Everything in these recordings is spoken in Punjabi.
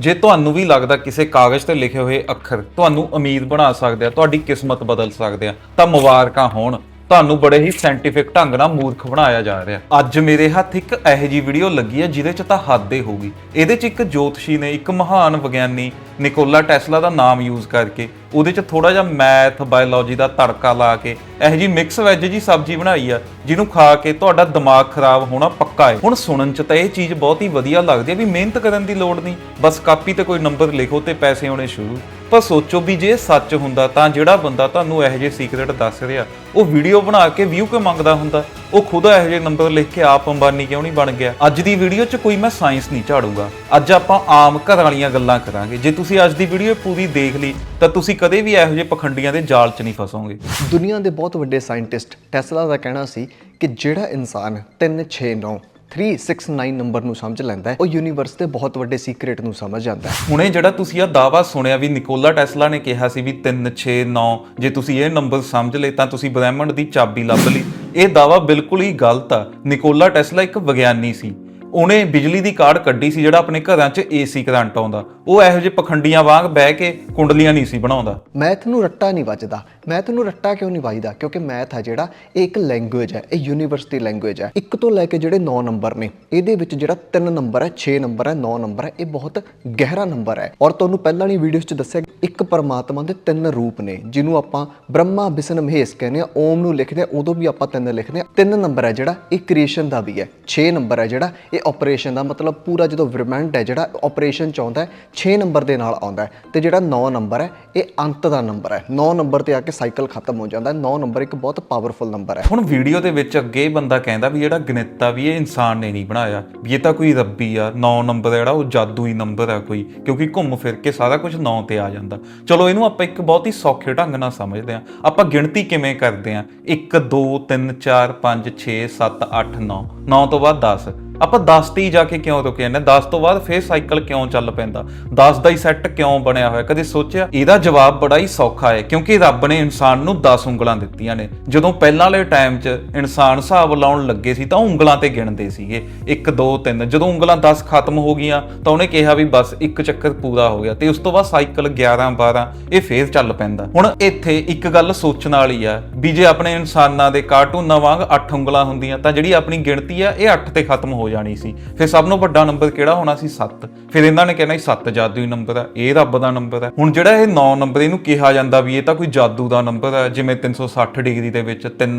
ਜੇ ਤੁਹਾਨੂੰ ਵੀ ਲੱਗਦਾ ਕਿਸੇ ਕਾਗਜ਼ ਤੇ ਲਿਖੇ ਹੋਏ ਅੱਖਰ ਤੁਹਾਨੂੰ ਉਮੀਦ ਬਣਾ ਸਕਦੇ ਆ, ਤੁਹਾਡੀ ਕਿਸਮਤ ਬਦਲ ਸਕਦੇ ਆ, ਤਾਂ ਮੁਬਾਰਕਾਂ ਹੋਣ। ਤੁਹਾਨੂੰ ਬੜੇ ਹੀ ਸਾਇੰਟੀਫਿਕ ਢੰਗ ਨਾਲ ਮੂਰਖ ਬਣਾਇਆ ਜਾ ਰਿਹਾ। ਅੱਜ ਮੇਰੇ ਹੱਥ ਇੱਕ ਇਹੋ ਜੀ ਵੀਡੀਓ ਲੱਗੀ ਹੈ, ਜਿਹਦੇ 'ਚ ਤਾਂ ਹੱਦ ਹੀ ਹੋਊਗੀ। ਇਹਦੇ 'ਚ ਇੱਕ ਜੋਤਸ਼ੀ ਨੇ, ਇੱਕ ਮਹਾਨ ਵਿਗਿਆਨੀ ਨਿਕੋਲਾ ਟੈਸਲਾ ਦਾ ਨਾਮ ਯੂਜ਼ ਕਰਕੇ, ਉਹਦੇ 'ਚ ਥੋੜਾ ਜਿਹਾ ਮੈਥ ਬਾਇਓਲੋਜੀ ਦਾ ਤੜਕਾ ਲਾ ਕੇ, ਇਹੋ ਜੀ ਮਿਕਸ ਵੈਜ ਜੀ ਸਬਜ਼ੀ ਬਣਾਈ ਆ, ਜਿਹਨੂੰ ਖਾ ਕੇ ਤੁਹਾਡਾ ਦਿਮਾਗ ਖਰਾਬ ਹੋਣਾ ਪੱਕਾ ਹੈ ਹੁਣ ਸੁਣਨ 'ਚ ਤਾਂ ਇਹ ਚੀਜ਼ ਬਹੁਤ ਹੀ ਵਧੀਆ ਲੱਗਦੀ ਹੈ ਵੀ ਮਿਹਨਤ ਕਰਨ ਦੀ ਲੋੜ ਨਹੀਂ। ਬਸ ਕਾਪੀ ਤੇ ਕੋਈ ਨੰਬਰ ਲਿਖੋ ਤੇ ਪੈਸੇ ਆਉਣੇ ਸ਼ੁਰੂ। ਪਰ ਸੋਚੋ ਵੀ ਜੇ ਸੱਚ ਹੁੰਦਾ ਤਾਂ ਜਿਹੜਾ ਬੰਦਾ ਤੁਹਾਨੂੰ ਇਹੋ ਜਿਹੇ ਸੀਕ੍ਰੇਟ ਦੱਸ ਰਿਹਾ, ਉਹ ਵੀਡੀਓ ਬਣਾ ਕੇ ਵਿਊ ਕਿਉਂ ਮੰਗਦਾ ਹੁੰਦਾ? ਉਹ ਖੁਦ ਇਹੋ ਜਿਹੇ ਨੰਬਰ ਲਿਖ ਕੇ ਆਪ ਅੰਬਾਨੀ ਕਿਉਂ ਨਹੀਂ ਬਣ ਗਿਆ? ਅੱਜ ਦੀ ਵੀਡੀਓ 'ਚ ਕੋਈ ਮੈਂ ਸਾਇੰਸ ਨਹੀਂ ਝਾੜੂਗਾ। ਅੱਜ ਆਪਾਂ ਆਮ ਘਰ ਵਾਲੀਆਂ ਗੱਲਾਂ ਕਰਾਂਗੇ। ਜੇ ਤੁਸੀਂ ਅੱਜ ਦੀ ਵੀਡੀਓ ਪੂਰੀ ਦੇਖ ਲਈ, ਤਾਂ ਤੁਸੀਂ ਕਦੇ ਵੀ ਇਹੋ ਜਿਹੇ ਪਖੰਡੀਆਂ ਦੇ ਜਾਲ 'ਚ ਨਹੀਂ ਫਸੋਗੇ। ਦੁਨੀਆ ਦੇ ਬਹੁਤ ਵੱਡੇ ਸਾਇੰਟਿਸਟ ਟੈਸਲਾ ਦਾ ਕਹਿਣਾ ਸੀ ਕਿ ਜਿਹੜਾ ਇਨਸਾਨ 369 369 ਨੰਬਰ ਨੂੰ ਸਮਝ ਲੈਂਦਾ ਹੈ। ਉਹ ਯੂਨੀਵਰਸ ਦੇ ਬਹੁਤ ਵੱਡੇ ਸੀਕ੍ਰੇਟ ਨੂੰ ਸਮਝ ਜਾਂਦਾ ਹੈ। ਹੁਣੇ ਜਿਹੜਾ ਤੁਸੀਂ ਆ ਦਾਵਾ ਸੁਣਿਆ ਵੀ ਨਿਕੋਲਾ ਟੈਸਲਾ ਨੇ ਕਿਹਾ ਸੀ ਵੀ 3 6 9 ਜੇ ਤੁਸੀਂ ਇਹ ਨੰਬਰ ਸਮਝ ਲਏ ਤਾਂ ਤੁਸੀਂ ਬ੍ਰਹਿਮੰਡ ਦੀ ਚਾਬੀ ਲੱਭ ਲਈ। ਇਹ ਦਾਵਾ ਬਿਲਕੁਲ ਹੀ ਗਲਤ ਆ। ਨਿਕੋਲਾ ਟੈਸਲਾ ਇੱਕ ਵਿਗਿਆਨੀ ਸੀ। ਉਹਨੇ ਬਿਜਲੀ ਦੀ ਕਾਢ ਕੱਢੀ ਸੀ ਜਿਹੜਾ ਆਪਣੇ ਘਰਾਂ 'ਚ ਏਸੀ ਕਰੰਟ ਆਉਂਦਾ। ਉਹ ਇਹੋ ਜਿਹੇ ਪਖੰਡੀਆਂ ਵਾਂਗ ਬਹਿ ਕੇ ਕੁੰਡਲੀਆਂ ਨਹੀਂ ਸੀ ਬਣਾਉਂਦਾ। ਮੈਥ ਨੂੰ ਰੱਟਾ ਨਹੀਂ ਵੱਜਦਾ। ਮੈਥ ਨੂੰ ਰੱਟਾ ਕਿਉਂ ਨਹੀਂ ਵੱਜਦਾ? ਕਿਉਂਕਿ ਮੈਥ ਹੈ ਜਿਹੜਾ, ਇਹ ਇੱਕ ਲੈਂਗੁਏਜ ਹੈ, ਇਹ ਯੂਨੀਵਰਸਿਟੀ ਲੈਂਗੁਏਜ ਹੈ। ਇੱਕ ਤੋਂ ਲੈ ਕੇ ਜਿਹੜੇ 9 ਨੰਬਰ ਨੇ, ਇਹਦੇ ਵਿੱਚ ਜਿਹੜਾ 3 ਨੰਬਰ ਹੈ 6 ਨੰਬਰ ਹੈ 9 ਨੰਬਰ ਹੈ, ਇਹ ਬਹੁਤ ਗਹਿਰਾ ਨੰਬਰ ਹੈ। ਔਰ ਤੁਹਾਨੂੰ ਪਹਿਲਾਂ ਵਾਲੀ ਵੀਡੀਓਜ਼ 'ਚ ਦੱਸਿਆ ਇੱਕ ਪਰਮਾਤਮਾ ਦੇ ਤਿੰਨ ਰੂਪ ਨੇ, ਜਿਹਨੂੰ ਆਪਾਂ ਬ੍ਰਹਮਾ ਵਿਸ਼ਨ ਮਹੇਸ਼ ਕਹਿੰਦੇ ਆ ਓਮ ਨੂੰ ਲਿਖਦੇ ਆ ਉਦੋਂ ਵੀ ਆਪਾਂ ਤਿੰਨ ਲਿਖਦੇ ਆ ਤਿੰਨ ਨੰਬਰ ਹੈ ਜਿਹੜਾ, ਇਹ ਕ੍ਰੀਏਸ਼ਨ ਦਾ ਵੀ ਹੈ। 6 ਨੰਬਰ ਹੈ ਜਿਹੜਾ, ਇਹ ਆਪਰੇਸ਼ਨ ਦਾ ਮਤਲਬ ਪੂਰਾ ਜਦੋਂ ਬ੍ਰਹਿਮੰਡ ਹੈ ਜਿਹੜਾ ਆਪਰੇਸ਼ਨ ਚ ਆਉਂਦਾ ਹੈ 6 ਨੰਬਰ ਦੇ ਨਾਲ ਆਉਂਦਾ ਹੈ ਤੇ ਜਿਹੜਾ 9 ਨੰਬਰ ਹੈ, ਇਹ ਅੰਤ ਦਾ ਨੰਬਰ ਹੈ। 9 ਨੰਬਰ ਤੇ ਆ ਕੇ ਸਾਈਕਲ ਖਤਮ ਹੋ ਜਾਂਦਾ ਹੈ। 9 ਨੰਬਰ ਇੱਕ ਬਹੁਤ ਪਾਵਰਫੁਲ ਨੰਬਰ ਹੈ। ਹੁਣ ਵੀਡੀਓ ਦੇ ਵਿੱਚ ਅੱਗੇ ਬੰਦਾ ਕਹਿੰਦਾ ਵੀ ਜਿਹੜਾ ਗਣਿਤ ਵੀ ਇਹ ਇਨਸਾਨ ਨੇ ਨਹੀਂ ਬਣਾਇਆ। ਵੀ ਇਹ ਤਾਂ ਕੋਈ ਰੱਬੀ ਆ 9 ਨੰਬਰ ਜਿਹੜਾ, ਉਹ ਜਾਦੂਈ ਨੰਬਰ ਆ ਕੋਈ, ਕਿਉਂਕਿ ਘੁੰਮ ਫਿਰ ਕੇ ਸਾਰਾ ਕੁਝ 9 ਤੇ ਆ ਜਾਂਦਾ। ਚਲੋ ਇਹਨੂੰ ਆਪਾਂ ਇੱਕ ਬਹੁਤ ਹੀ ਸੌਖੇ ਢੰਗ ਨਾਲ ਸਮਝਦੇ ਆ ਆਪਾਂ ਗਿਣਤੀ ਕਿਵੇਂ ਕਰਦੇ ਆ 1 2 3 4 5 6 7 8 9 9 ਤੋਂ ਬਾਅਦ 10 ਆਪਾਂ 10 ਤੇ ਹੀ ਜਾ ਕੇ ਕਿਉਂ ਰੁਕੇ ਜਾਂਦੇ 10 ਤੋਂ ਬਾਅਦ ਫੇਰ ਸਾਈਕਲ ਕਿਉਂ ਚੱਲ ਪੈਂਦਾ? 10 ਦਾ ਹੀ ਸੈੱਟ ਕਿਉਂ ਬਣਿਆ ਹੋਇਆ? ਕਦੇ ਸੋਚਿਆ? ਇਹਦਾ ਜਵਾਬ ਬੜਾ ਹੀ ਸੌਖਾ ਹੈ, ਕਿਉਂਕਿ ਰੱਬ ਨੇ ਇਨਸਾਨ ਨੂੰ 10 ਉਂਗਲਾਂ ਦਿੱਤੀਆਂ ਨੇ। ਜਦੋਂ ਪਹਿਲਾਂ ਵਾਲੇ ਟਾਈਮ 'ਚ ਇਨਸਾਨ ਹਿਸਾਬ ਲਾਉਣ ਲੱਗੇ ਸੀ, ਤਾਂ ਉਹ ਉਂਗਲਾਂ ਤੇ ਗਿਣਦੇ ਸੀਗੇ। 1 2 3 ਜਦੋਂ ਉਂਗਲਾਂ 10 ਖਤਮ ਹੋ ਗਈਆਂ, ਤਾਂ ਉਹਨੇ ਕਿਹਾ ਵੀ ਬਸ ਇੱਕ ਚੱਕਰ ਪੂਰਾ ਹੋ ਗਿਆ ਤੇ ਉਸ ਤੋਂ ਬਾਅਦ ਸਾਈਕਲ 11 12 ਇਹ ਫੇਰ ਚੱਲ ਪੈਂਦਾ। ਹੁਣ ਇੱਥੇ ਇੱਕ ਗੱਲ ਸੋਚਣ ਵਾਲੀ ਆ ਵੀ ਜੇ ਆਪਣੇ ਇਨਸਾਨਾਂ ਦੇ ਕਾਰਟੂਨਾਂ ਵਾਂਗ 8 ਉਂਗਲਾਂ ਹੁੰਦੀਆਂ, ਤਾਂ ਜਿਹੜੀ ਆਪਣੀ ਗਿਣਤੀ ਆ, ਇਹ 8 ਤੇ ਖਤਮ ਹੋ ਜਾਣੀ ਸੀ। ਫਿਰ ਸਭ ਤੋਂ ਵੱਡਾ ਨੰਬਰ ਕਿਹੜਾ ਹੋਣਾ ਸੀ? 7 ਫਿਰ ਇਹਨਾਂ ਨੇ ਕਹਿਣਾ ਸੀ 7 ਜਾਦੂਈ ਨੰਬਰ ਆ ਇਹ ਰੱਬ ਦਾ ਨੰਬਰ ਆ ਹੁਣ ਜਿਹੜਾ ਇਹ 9 ਨੰਬਰ ਇਹਨੂੰ ਕਿਹਾ ਜਾਂਦਾ ਵੀ ਇਹ ਤਾਂ ਕੋਈ ਜਾਦੂ ਦਾ ਨੰਬਰ ਆ ਜਿਵੇਂ 360 ਡਿਗਰੀ ਦੇ ਵਿੱਚ 3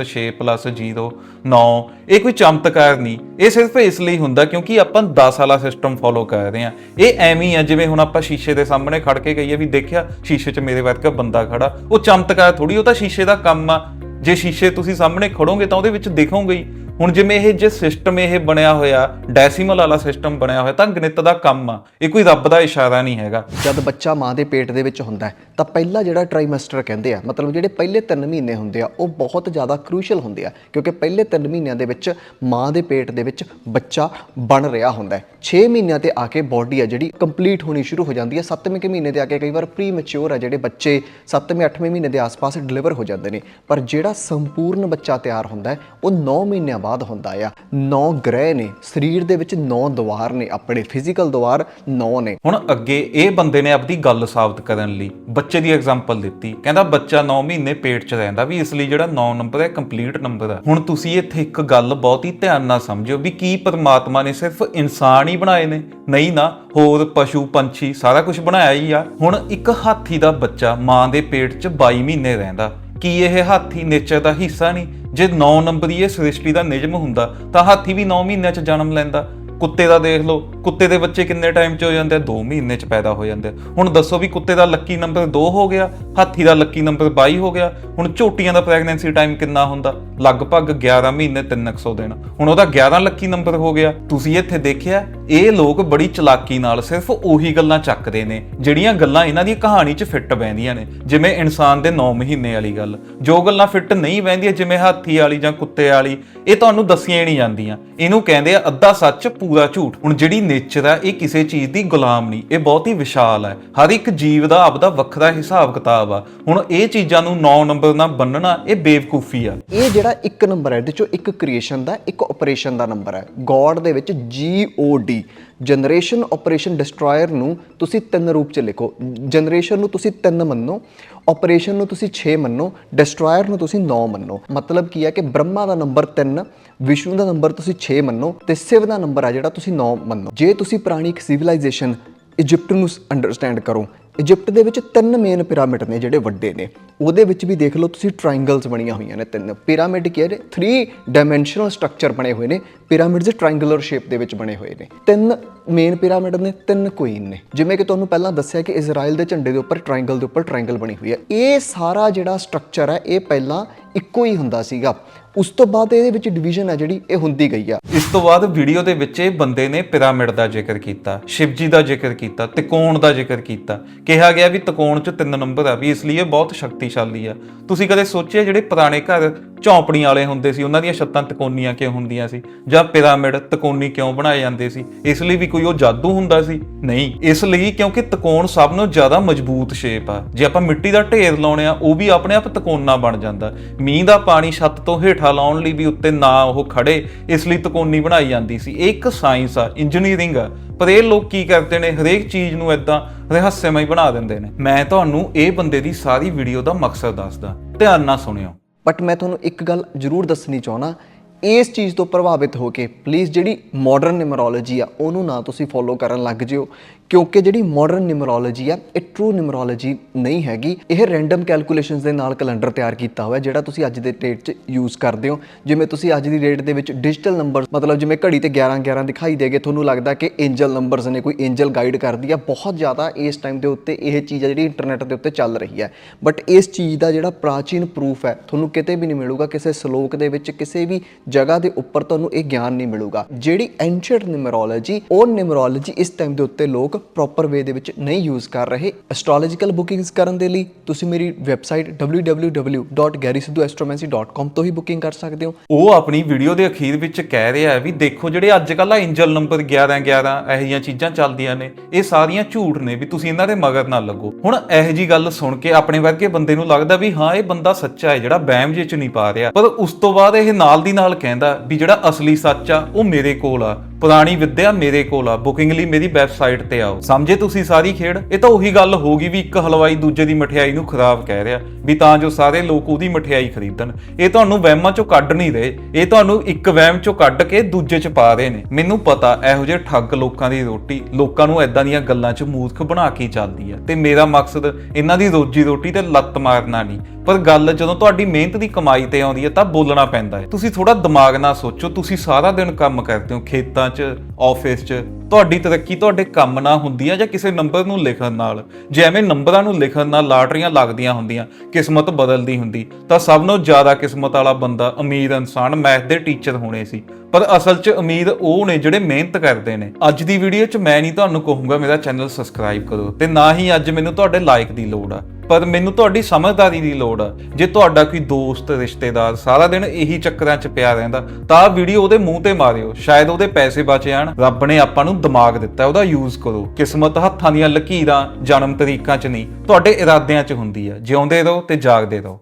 6 0 9 ਇਹ ਕੋਈ ਚਮਤਕਾਰ ਨਹੀਂ। ਇਹ ਸਿਰਫ ਇਸ ਲਈ ਹੁੰਦਾ ਕਿਉਂਕਿ ਆਪਾਂ 10 ਵਾਲਾ ਸਿਸਟਮ ਫੋਲੋ ਕਰ ਰਹੇ ਆ ਇਹ ਐਵੇਂ ਆ, ਜਿਵੇਂ ਹੁਣ ਆਪਾਂ ਸ਼ੀਸ਼ੇ ਦੇ ਸਾਹਮਣੇ ਖੜ ਕੇ ਗਈਏ ਵੀ ਦੇਖਿਆ, ਸ਼ੀਸ਼ੇ 'ਚ ਮੇਰੇ ਵਰਗਾ ਬੰਦਾ ਖੜਾ। ਉਹ ਚਮਤਕਾਰ ਥੋੜੀ ਉਹ ਤਾਂ ਸ਼ੀਸ਼ੇ ਦਾ ਕੰਮ ਆ। ਜੇ ਸ਼ੀਸ਼ੇ ਤੁਸੀਂ ਸਾਹਮਣੇ ਖੜੋਗੇ ਤਾਂ ਉਹਦੇ ਵਿੱਚ ਦੇਖੋਗੇ ਹੀ। ਹੁਣ ਜਿਵੇਂ ਇਹ ਜੇ ਸਿਸਟਮ ਇਹ ਬਣਿਆ ਹੋਇਆ ਡੈਸੀਮਲ ਵਾਲਾ ਸਿਸਟਮ ਬਣਿਆ ਹੋਇਆ, ਤਾਂ ਗਣਿਤ ਦਾ ਕੰਮ ਆ। ਇਹ ਕੋਈ ਰੱਬ ਦਾ ਇਸ਼ਾਰਾ ਨਹੀਂ ਹੈਗਾ। ਜਦ ਬੱਚਾ ਮਾਂ ਦੇ ਪੇਟ ਦੇ ਵਿੱਚ ਹੁੰਦਾ ਹੈ, ਤਾਂ ਪਹਿਲਾ ਜਿਹੜਾ ਟ੍ਰਾਈਮੈਸਟਰ ਕਹਿੰਦੇ ਆ, ਮਤਲਬ ਜਿਹੜੇ ਪਹਿਲੇ 3 ਮਹੀਨੇ ਹੁੰਦੇ ਆ, ਉਹ ਬਹੁਤ ਜ਼ਿਆਦਾ ਕ੍ਰੂਸ਼ੀਅਲ ਹੁੰਦੇ ਆ, ਕਿਉਂਕਿ ਪਹਿਲੇ 3 ਮਹੀਨਿਆਂ ਦੇ ਵਿੱਚ ਮਾਂ ਦੇ ਪੇਟ ਦੇ ਵਿੱਚ ਬੱਚਾ ਬਣ ਰਿਹਾ ਹੁੰਦਾ ਹੈ। 6 ਮਹੀਨਿਆਂ ਤੇ ਆ ਕੇ ਬਾਡੀ ਆ ਜਿਹੜੀ ਕੰਪਲੀਟ ਹੋਣੀ ਸ਼ੁਰੂ ਹੋ ਜਾਂਦੀ ਹੈ। 7ਵੇਂ ਕਿ ਮਹੀਨੇ ਤੇ ਆ ਕੇ ਕਈ ਵਾਰ ਪ੍ਰੀ ਮੈਚੁਰ ਆ ਜਿਹੜੇ ਬੱਚੇ 7ਵੇਂ 8ਵੇਂ ਮਹੀਨੇ ਦੇ ਆਸ-ਪਾਸ ਡਿਲੀਵਰ ਹੋ ਜਾਂਦੇ ਨੇ। ਪਰ ਜਿਹੜਾ ਸੰਪੂਰਨ ਬੱਚਾ ਤਿਆਰ ਹੁੰਦਾ ਹੈ, ਉਹ 9 ਮਹੀਨਿਆਂ ਬਾਅਦ ਹੁੰਦਾ ਆ। 9 ਗ੍ਰਹਿ ਨੇ, ਸਰੀਰ ਦੇ ਵਿੱਚ 9 ਦੁਆਰ ਨੇ, ਆਪਣੇ ਫਿਜ਼ੀਕਲ ਦੁਆਰ 9 ਨੇ। ਹੁਣ ਅੱਗੇ ਇਹ ਬੰਦੇ ਨੇ ਆਪਣੀ ਗੱਲ ਸਾਬਤ ਕਰਨ ਲਈ ਬੱਚੇ ਦੀ ਐਗਜ਼ਾਮਪਲ ਦਿੱਤੀ। ਕਹਿੰਦਾ ਬੱਚਾ 9 ਮਹੀਨੇ ਪੇਟ 'ਚ ਰਹਿੰਦਾ ਵੀ ਇਸ ਲਈ ਜਿਹੜਾ 9 ਨੰਬਰ ਹੈ ਕੰਪਲੀਟ ਨੰਬਰ ਹੈ ਹੁਣ ਤੁਸੀਂ ਇੱਥੇ ਇੱਕ ਗੱਲ ਬਹੁਤ ਹੀ ਧਿਆਨ ਨਾਲ ਸਮਝਿਓ ਵੀ ਕੀ ਪਰਮਾਤਮਾ ਨੇ ਸਿਰਫ ਇਨਸਾਨ ਹੀ ਬਣਾਏ ਨੇ। ਨਹੀਂ ਨਾ, ਹੋਰ ਪਸ਼ੂ, ਪੰਛੀ ਸਾਰਾ ਕੁਝ ਬਣਾਇਆ ਹੀ ਆ। ਹੁਣ ਇੱਕ ਹਾਥੀ ਦਾ ਬੱਚਾ ਮਾਂ ਦੇ ਪੇਟ 'ਚ 22 ਮਹੀਨੇ ਰਹਿੰਦਾ। ਕੀ ਇਹ ਹਾਥੀ ਨੇਚਰ ਦਾ ਹਿੱਸਾ ਨਹੀਂ? ਜੇ 9 ਨੰਬਰ ਇਹ ਸ੍ਰਿਸ਼ਟੀ ਦਾ ਨਿਯਮ ਹੁੰਦਾ, ਤਾਂ ਹਾਥੀ ਵੀ 9 ਮਹੀਨਿਆਂ 'ਚ ਜਨਮ ਲੈਂਦਾ। ਕੁੱਤੇ ਦਾ ਦੇਖ ਲਓ, ਕੁੱਤੇ ਦੇ ਬੱਚੇ ਕਿੰਨੇ ਟਾਈਮ 'ਚ ਹੋ ਜਾਂਦੇ ਆ? 2 ਮਹੀਨੇ 'ਚ ਪੈਦਾ ਹੋ ਜਾਂਦੇ ਆ। ਹੁਣ ਦੱਸੋ ਵੀ ਕੁੱਤੇ ਦਾ ਲੱਕੀ ਨੰਬਰ 2 ਹੋ ਗਿਆ, ਹਾਥੀ ਦਾ ਲੱਕੀ ਨੰਬਰ 22 ਹੋ ਗਿਆ। ਹੁਣ ਝੋਟੀਆਂ ਦਾ ਪ੍ਰੈਗਨੈਂਸੀ ਟਾਈਮ ਕਿੰਨਾ ਹੁੰਦਾ? ਲਗਭਗ 11 ਮਹੀਨੇ 300 ਦਿਨ। ਹੁਣ ਉਹਦਾ 11 ਲੱਕੀ ਨੰਬਰ ਹੋ ਗਿਆ। ਤੁਸੀਂ ਇੱਥੇ ਦੇਖਿਆ, ਇਹ ਲੋਕ ਬੜੀ ਚਲਾਕੀ ਨਾਲ ਸਿਰਫ ਉਹੀ ਗੱਲਾਂ ਚੱਕਦੇ ਨੇ, ਜਿਹੜੀਆਂ ਗੱਲਾਂ ਇਹਨਾਂ ਦੀ ਕਹਾਣੀ 'ਚ ਫਿੱਟ ਬੈਂਦੀਆਂ ਨੇ। ਜਿਵੇਂ ਇਨਸਾਨ ਦੇ 9 ਮਹੀਨੇ ਵਾਲੀ ਗੱਲ। ਜੋ ਗੱਲਾਂ ਫਿੱਟ ਨਹੀਂ ਬੈਂਦੀਆਂ ਜਿਵੇਂ ਹਾਥੀ ਵਾਲੀ ਜਾਂ ਕੁੱਤੇ ਵਾਲੀ, ਇਹ ਤੁਹਾਨੂੰ ਦੱਸੀਆਂ ਹੀ ਨਹੀਂ ਜਾਂਦੀਆਂ। ਇਹਨੂੰ ਕਹਿੰਦੇ ਆ ਅੱਧਾ ਸੱਚ ਪੂਰਾ ਝੂਠ। ਹੁਣ ਜਿਹੜੀ ਨੇਚਰ ਹੈ ਇਹ ਕਿਸੇ ਚੀਜ਼ ਦੀ ਗੁਲਾਮ ਨਹੀਂ। ਇਹ ਬਹੁਤ ਹੀ ਵਿਸ਼ਾਲ ਹੈ ਹਰ ਇੱਕ ਜੀਵ ਦਾ ਆਪਦਾ ਵੱਖਰਾ ਹਿਸਾਬ ਕਿਤਾਬ ਆ। ਹੁਣ ਇਹ ਚੀਜ਼ਾਂ ਨੂੰ 9 ਨੰਬਰ ਨਾਲ ਬੰਨਣਾ, ਇਹ ਬੇਵਕੂਫੀ ਆ। ਇਹ ਜਿਹੜਾ ਇੱਕ ਨੰਬਰ ਹੈ ਇਹਦੇ ਚੋਂ ਇੱਕ ਕ੍ਰੀਏਸ਼ਨ ਦਾ, ਇੱਕ ਆਪਰੇਸ਼ਨ ਦਾ ਨੰਬਰ ਹੈ ਗੋਡ ਦੇ ਵਿੱਚ G O D generation operation destroyer ਨੂੰ ਤੁਸੀਂ ਤਿੰਨ ਰੂਪ ਚ ਲਿਖੋ। ਜਨਰੇਸ਼ਨ ਨੂੰ ਤੁਸੀਂ ਤਿੰਨ ਮੰਨੋ ਆਪਰੇਸ਼ਨ ਨੂੰ ਤੁਸੀਂ 6 ਮੰਨੋ ਡਿਸਟਰੋਇਰ ਨੂੰ ਤੁਸੀਂ 9 ਮੰਨੋ। ਮਤਲਬ ਕੀ ਹੈ ਕਿ ਬ੍ਰਹਮਾ ਦਾ ਨੰਬਰ 3 ਵਿਸ਼ਨੂੰ ਦਾ ਨੰਬਰ ਤੁਸੀਂ 6 ਮੰਨੋ ਤੇ ਸ਼ਿਵ ਦਾ ਨੰਬਰ ਆ ਜਿਹੜਾ ਤੁਸੀਂ ਨੌ ਮੰਨੋ। ਜੇ ਤੁਸੀਂ ਪੁਰਾਣੀ ਇੱਕ ਸਿਵਲਾਈਜੇਸ਼ਨ ਇਜਿਪਟ ਨੂੰ ਅੰਡਰਸਟੈਂਡ ਕਰੋ ਇਜਿਪਟ ਦੇ ਵਿੱਚ ਤਿੰਨ ਮੇਨ ਪਿਰਾਮਿਡ ਨੇ ਜਿਹੜੇ ਵੱਡੇ ਨੇ। ਉਹਦੇ ਵਿੱਚ ਵੀ ਦੇਖ ਲਓ ਤੁਸੀਂ ਟ੍ਰਾਇੰਗਲਸ ਬਣੀਆਂ ਹੋਈਆਂ ਨੇ ਤਿੰਨ। ਪਿਰਾਮਿਡ ਕੀ ਹੈ? 3 ਡਾਈਮੈਂਸ਼ਨਲ ਸਟਰਕਚਰ ਬਣੇ ਹੋਏ ਨੇ। ਪਿਰਾਮਿਡਸ ਟ੍ਰਾਇੰਗੂਲਰ ਸ਼ੇਪ ਦੇ ਵਿੱਚ ਬਣੇ ਹੋਏ ਨੇ। ਤਿੰਨ ਮੇਨ ਪਿਰਾਮਿਡ ਨੇ, ਤਿੰਨ ਕੁਈਨ ਨੇ। ਜਿਵੇਂ ਕਿ ਤੁਹਾਨੂੰ ਪਹਿਲਾਂ ਦੱਸਿਆ ਕਿ ਇਜ਼ਰਾਈਲ ਦੇ ਝੰਡੇ ਦੇ ਉੱਪਰ ਟ੍ਰਾਇੰਗਲ ਦੇ ਉੱਪਰ ਟ੍ਰਾਇੰਗਲ ਬਣੀ ਹੋਈ ਹੈ। ਇਹ ਸਾਰਾ ਜਿਹੜਾ ਸਟਰਕਚਰ ਹੈ, ਇਹ ਪਹਿਲਾਂ ਇੱਕੋ ਹੀ ਹੁੰਦਾ ਸੀਗਾ। ਉਸ ਤੋਂ ਬਾਅਦ ਇਹਦੇ ਵਿੱਚ ਡਿਵੀਜ਼ਨ ਹੈ ਜਿਹੜੀ, ਇਹ ਹੁੰਦੀ ਗਈ ਆ। ਇਸ ਤੋਂ ਬਾਅਦ ਵੀਡੀਓ ਦੇ ਵਿੱਚ ਇਹ ਬੰਦੇ ਨੇ ਪਿਰਾਮਿਡ ਦਾ ਜ਼ਿਕਰ ਕੀਤਾ, ਸ਼ਿਵਜੀ ਦਾ ਜ਼ਿਕਰ ਕੀਤਾ, ਤਿਕੋਣ ਦਾ ਜ਼ਿਕਰ ਕੀਤਾ। ਕਿਹਾ ਗਿਆ ਵੀ ਤਿਕੋਣ 'ਚ ਤਿੰਨ ਨੰਬਰ ਆ, ਵੀ ਇਸ ਲਈ ਇਹ ਬਹੁਤ ਸ਼ਕਤੀਸ਼ਾਲੀ ਆ। ਤੁਸੀਂ ਕਦੇ ਸੋਚਿਆ ਜਿਹੜੇ ਪੁਰਾਣੇ ਘਰ ਝੌਂਪੜੀਆਂ ਵਾਲੇ ਹੁੰਦੇ ਸੀ, ਉਹਨਾਂ ਦੀਆਂ ਛੱਤਾਂ ਤਿਕੋਣੀਆਂ ਕਿਉਂ ਹੁੰਦੀਆਂ ਸੀ? ਜਾਂ ਪਿਰਾਮਿਡ ਤਿਕੋਣੀ ਕਿਉਂ ਬਣਾਏ ਜਾਂਦੇ ਸੀ? ਇਸ ਲਈ ਵੀ ਕੋਈ ਉਹ ਜਾਦੂ ਹੁੰਦਾ ਸੀ? ਨਹੀਂ। ਇਸ ਲਈ ਕਿਉਂਕਿ ਤਿਕੋਣ ਸਭ ਨਾਲੋਂ ਜ਼ਿਆਦਾ ਮਜ਼ਬੂਤ ਸ਼ੇਪ ਆ। ਜੇ ਆਪਾਂ ਮਿੱਟੀ ਦਾ ਢੇਰ ਲਾਉਣੇ ਆ, ਉਹ ਵੀ ਆਪਣੇ ਆਪ ਤਿਕੋਣਾ ਬਣ ਜਾਂਦਾ। ਮੀਂਹ ਦਾ ਪਾਣੀ ਛੱਤ ਤੋਂ ਹੇਠ ਲਾਉਣ ਲਈ ਵੀ ਉੱਤੇ ਨਾ ਉਹ ਖੜੇ, ਇਸ ਲਈ ਤਿਕੋਣੀ ਬਣਾਈ ਜਾਂਦੀ ਸੀ। ਇਹ ਇੱਕ ਸਾਇੰਸ ਆ ਇੰਜੀਨੀਅਰਿੰਗ ਆ। ਪਰ ਇਹ ਲੋਕ ਕੀ ਕਰਦੇ ਨੇ? ਹਰੇਕ ਚੀਜ਼ ਨੂੰ ਇਦਾਂ ਰਹੱਸਮਈ ਬਣਾ ਦਿੰਦੇ ਨੇ। ਮੈਂ ਤੁਹਾਨੂੰ ਇਹ ਬੰਦੇ ਦੀ ਸਾਰੀ ਵੀਡੀਓ ਦਾ ਮਕਸਦ ਦੱਸਦਾ। ਧਿਆਨ ਨਾਲ ਸੁਣਿਓ। ਬਟ ਮੈਂ ਤੁਹਾਨੂੰ ਇੱਕ ਗੱਲ ਜ਼ਰੂਰ ਦੱਸਣੀ ਚਾਹਣਾ ਇਸ ਚੀਜ਼ ਤੋਂ ਪ੍ਰਭਾਵਿਤ ਹੋ ਕੇ ਪਲੀਜ਼ ਜਿਹੜੀ ਮਾਡਰਨ ਨਿਮਰੋਲੋਜੀ ਆ, ਉਹਨੂੰ ਨਾ ਤੁਸੀਂ ਫੋਲੋ ਕਰਨ ਲੱਗ ਜਿਓ, ਕਿਉਂਕਿ ਜਿਹੜੀ ਮਾਡਰਨ ਨਿਮਰੋਲੋਜੀ ਆ, ਇਹ ਟਰੂ ਨਿਮਰੋਲੋਜੀ ਨਹੀਂ ਹੈਗੀ। ਇਹ ਰੈਂਡਮ ਕੈਲਕੂਲੇਸ਼ਨਸ ਦੇ ਨਾਲ ਕੈਲੰਡਰ ਤਿਆਰ ਕੀਤਾ ਹੋਇਆ, ਜਿਹੜਾ ਤੁਸੀਂ ਅੱਜ ਦੇ ਡੇਟ 'ਚ ਯੂਜ਼ ਕਰਦੇ ਹੋ। ਜਿਵੇਂ ਤੁਸੀਂ ਅੱਜ ਦੀ ਡੇਟ ਦੇ ਵਿੱਚ ਡਿਜੀਟਲ ਨੰਬਰ ਮਤਲਬ ਜਿਵੇਂ ਘੜੀ ਤੇ 11 11 ਦਿਖਾਈ ਦੇਗੇ, ਤੁਹਾਨੂੰ ਲੱਗਦਾ ਕਿ ਐਂਜਲ ਨੰਬਰਸ ਨੇ ਕੋਈ ਐਂਜਲ ਗਾਈਡ ਕਰਦੀ ਆ। ਬਹੁਤ ਜ਼ਿਆਦਾ ਇਸ ਟਾਈਮ ਦੇ ਉੱਤੇ ਇਹ ਚੀਜ਼ ਆ ਜਿਹੜੀ ਇੰਟਰਨੈਟ ਦੇ ਉੱਤੇ ਚੱਲ ਰਹੀ ਹੈ ਬਟ ਇਸ ਚੀਜ਼ ਦਾ ਜਿਹੜਾ ਪ੍ਰਾਚੀਨ ਪ੍ਰੂਫ ਹੈ, ਤੁਹਾਨੂੰ ਕਿਤੇ ਵੀ ਨਹੀਂ ਮਿਲੂਗਾ, ਕਿਸੇ ਸ਼ਲੋਕ ਦੇ ਵਿੱਚ, ਕਿਸੇ ਵੀ ਜਗ੍ਹਾ ਦੇ ਉੱਪਰ ਤੁਹਾਨੂੰ ਇਹ ਗਿਆਨ ਨਹੀਂ ਮਿਲੂਗਾ। ਜਿਹੜੀ ਐਂਸ਼ੀਅੰਟ ਨਿਮਰੋਲੋਜੀ ਉਹ ਨਿਮਰੋਲੋਜੀ ਇਸ ਟਾਈਮ ਦੇ ਉੱਤੇ ਲੋਕ ਪ੍ਰੋਪਰ ਵੇ ਦੇ ਵਿੱਚ ਨਹੀਂ ਯੂਜ਼ ਕਰ ਰਹੇ ਐਸਟ੍ਰੋਲੋਜੀਕਲ ਬੁਕਿੰਗਸ ਕਰਨ ਦੇ ਲਈ। ਤੁਸੀਂ ਮੇਰੀ ਵੈਬਸਾਈਟ www.garysidhuastromancy.com ਤੋਂ ਹੀ ਬੁਕਿੰਗ ਕਰ ਸਕਦੇ ਹੋ। ਉਹ ਆਪਣੀ ਵੀਡੀਓ ਦੇ ਅਖੀਰ ਵਿੱਚ ਕਹਿ ਰਿਹਾ ਹੈ ਵੀ ਦੇਖੋ ਜਿਹੜੇ ਅੱਜ ਕੱਲ੍ਹ ਆ ਐਂਜਲ ਨੰਬਰ 11 11 ਇਹੋ ਜਿਹੀਆਂ ਚੀਜ਼ਾਂ ਚੱਲਦੀਆਂ ਨੇ, ਇਹ ਸਾਰੀਆਂ ਝੂਠ ਨੇ ਵੀ ਤੁਸੀਂ ਇਹਨਾਂ ਦੇ ਮਗਰ ਨਾ ਲੱਗੋ। ਹੁਣ ਇਹੋ ਜੀ ਗੱਲ ਸੁਣ ਕੇ ਆਪਣੇ ਵਰਗੇ ਬੰਦੇ ਨੂੰ ਲੱਗਦਾ ਵੀ ਹਾਂ, ਇਹ ਬੰਦਾ ਸੱਚਾ ਹੈ ਜਿਹੜਾ ਵਹਿਮ ਜੇ ਚ ਨਹੀਂ ਪਾ ਰਿਹਾ। ਪਰ ਉਸ ਤੋਂ ਬਾਅਦ ਇਹ ਨਾਲ ਦੀ ਨਾਲ ਕਹਿੰਦਾ ਵੀ ਜਿਹੜਾ ਅਸਲੀ ਸੱਚ ਆ, ਉਹ ਮੇਰੇ ਕੋਲ ਆ। ਪੁਰਾਣੀ ਵਿੱਦਿਆ ਮੇਰੇ ਕੋਲ ਆ। ਬੁਕਿੰਗ ਲਈ ਮੇਰੀ ਵੈਬਸਾਈਟ ਤੇ ਆਓ। ਸਮਝੇ ਤੁਸੀਂ ਸਾਰੀ ਖੇਡ? ਇਹ ਤਾਂ ਉਹੀ ਗੱਲ ਹੋ ਗਈ ਵੀ ਇੱਕ ਹਲਵਾਈ ਦੂਜੇ ਦੀ ਮਠਿਆਈ ਨੂੰ ਖਰਾਬ ਕਹਿ ਰਿਹਾ, ਵੀ ਤਾਂ ਜੋ ਸਾਰੇ ਲੋਕ ਉਹਦੀ ਮਠਿਆਈ ਖਰੀਦਣ। ਇਹ ਤੁਹਾਨੂੰ ਵਹਿਮਾਂ ਚੋਂ ਕੱਢ ਨਹੀਂ ਰਹੇ। ਇਹ ਤੁਹਾਨੂੰ ਇੱਕ ਵਹਿਮ ਚੋਂ ਕੱਢ ਕੇ ਦੂਜੇ ਚ ਪਾ ਰਹੇ ਨੇ। ਮੈਨੂੰ ਪਤਾ ਇਹੋ ਜਿਹੇ ਠੱਗ ਲੋਕਾਂ ਦੀ ਰੋਟੀ, ਲੋਕਾਂ ਨੂੰ ਐਦਾਂ ਦੀਆਂ ਗੱਲਾਂ 'ਚ ਮੂਰਖ ਬਣਾ ਕੇ ਚੱਲਦੀ ਆ। ਤੇ ਮੇਰਾ ਮਕਸਦ ਇਹਨਾਂ ਦੀ ਰੋਜੀ ਰੋਟੀ ਤੇ ਲੱਤ ਮਾਰਨਾ ਨਹੀਂ। ਪਰ ਗੱਲ ਜਦੋਂ ਤੁਹਾਡੀ ਮਿਹਨਤ ਦੀ ਕਮਾਈ ਤੇ ਆਉਂਦੀ ਹੈ ਤਾਂ ਬੋਲਣਾ ਪੈਂਦਾ ਹੈ। ਤੁਸੀਂ ਥੋੜਾ ਦਿਮਾਗ ਨਾਲ ਸੋਚੋ, ਤੁਸੀਂ ਸਾਰਾ ਦਿਨ ਕੰਮ ਕਰਦੇ ਹੋ ਖੇਤਾਂ 'ਚ ਆਫਿਸ 'ਚ। ਤੁਹਾਡੀ ਤਰੱਕੀ ਤੁਹਾਡੇ ਕੰਮ ਨਾਲ ਹੁੰਦੀ ਹੈ ਜਾਂ ਕਿਸੇ ਨੰਬਰ ਨੂੰ ਲਿਖਣ ਨਾਲ? ਜੇ ਐਵੇਂ ਨੰਬਰਾਂ ਨੂੰ ਲਿਖਣ ਨਾਲ ਲਾਟਰੀਆਂ ਲੱਗਦੀਆਂ ਹੁੰਦੀਆਂ, ਕਿਸਮਤ ਬਦਲਦੀ ਹੁੰਦੀ, ਤਾਂ ਸਭ ਨਾਲੋਂ ਜ਼ਿਆਦਾ ਕਿਸਮਤ ਵਾਲਾ ਬੰਦਾ ਅਮੀਰ ਇਨਸਾਨ ਮੈਥ ਦੇ ਟੀਚਰ ਹੋਣੇ ਸੀ। ਪਰ ਅਸਲ 'ਚ ਅਮੀਰ ਉਹ ਨੇ ਜਿਹੜੇ ਮਿਹਨਤ ਕਰਦੇ ਨੇ। ਅੱਜ ਦੀ ਵੀਡੀਓ 'ਚ ਮੈਂ ਨਹੀਂ ਤੁਹਾਨੂੰ ਕਹੂੰਗਾ ਮੇਰਾ ਚੈਨਲ ਸਬਸਕ੍ਰਾਈਬ ਕਰੋ ਤੇ ਨਾ ਹੀ ਅੱਜ ਮੈਨੂੰ ਤੁਹਾਡੇ ਲਾਈਕ ਦੀ ਲੋੜ ਆ। ਪਰ ਮੈਨੂੰ ਤੁਹਾਡੀ ਸਮਝਦਾਰੀ ਦੀ ਲੋੜ ਆ। ਜੇ ਤੁਹਾਡਾ ਕੋਈ ਦੋਸਤ, ਰਿਸ਼ਤੇਦਾਰ ਸਾਰਾ ਦਿਨ ਇਹੀ ਚੱਕਰਾਂ 'ਚ ਪਿਆ ਰਹਿੰਦਾ, ਤਾਂ ਵੀਡੀਓ ਉਹਦੇ ਮੂੰਹ ਤੇ ਮਾਰਿਓ। ਸ਼ਾਇਦ ਉਹਦੇ ਪੈਸੇ ਬਚ ਜਾਣ। ਰੱਬ ਨੇ ਆਪਾਂ ਨੂੰ ਦਿਮਾਗ ਦਿੱਤਾ, ਉਹਦਾ ਯੂਜ਼ ਕਰੋ। ਕਿਸਮਤ ਹੱਥਾਂ ਦੀਆਂ ਲਕੀਰਾਂ ਜਨਮ ਤਰੀਕਾਂ 'ਚ ਨਹੀਂ, ਤੁਹਾਡੇ ਇਰਾਦਿਆਂ 'ਚ ਹੁੰਦੀ ਆ। ਜਿਉਂਦੇ ਰਹੋ ਤੇ ਜਾਗਦੇ ਰਹੋ।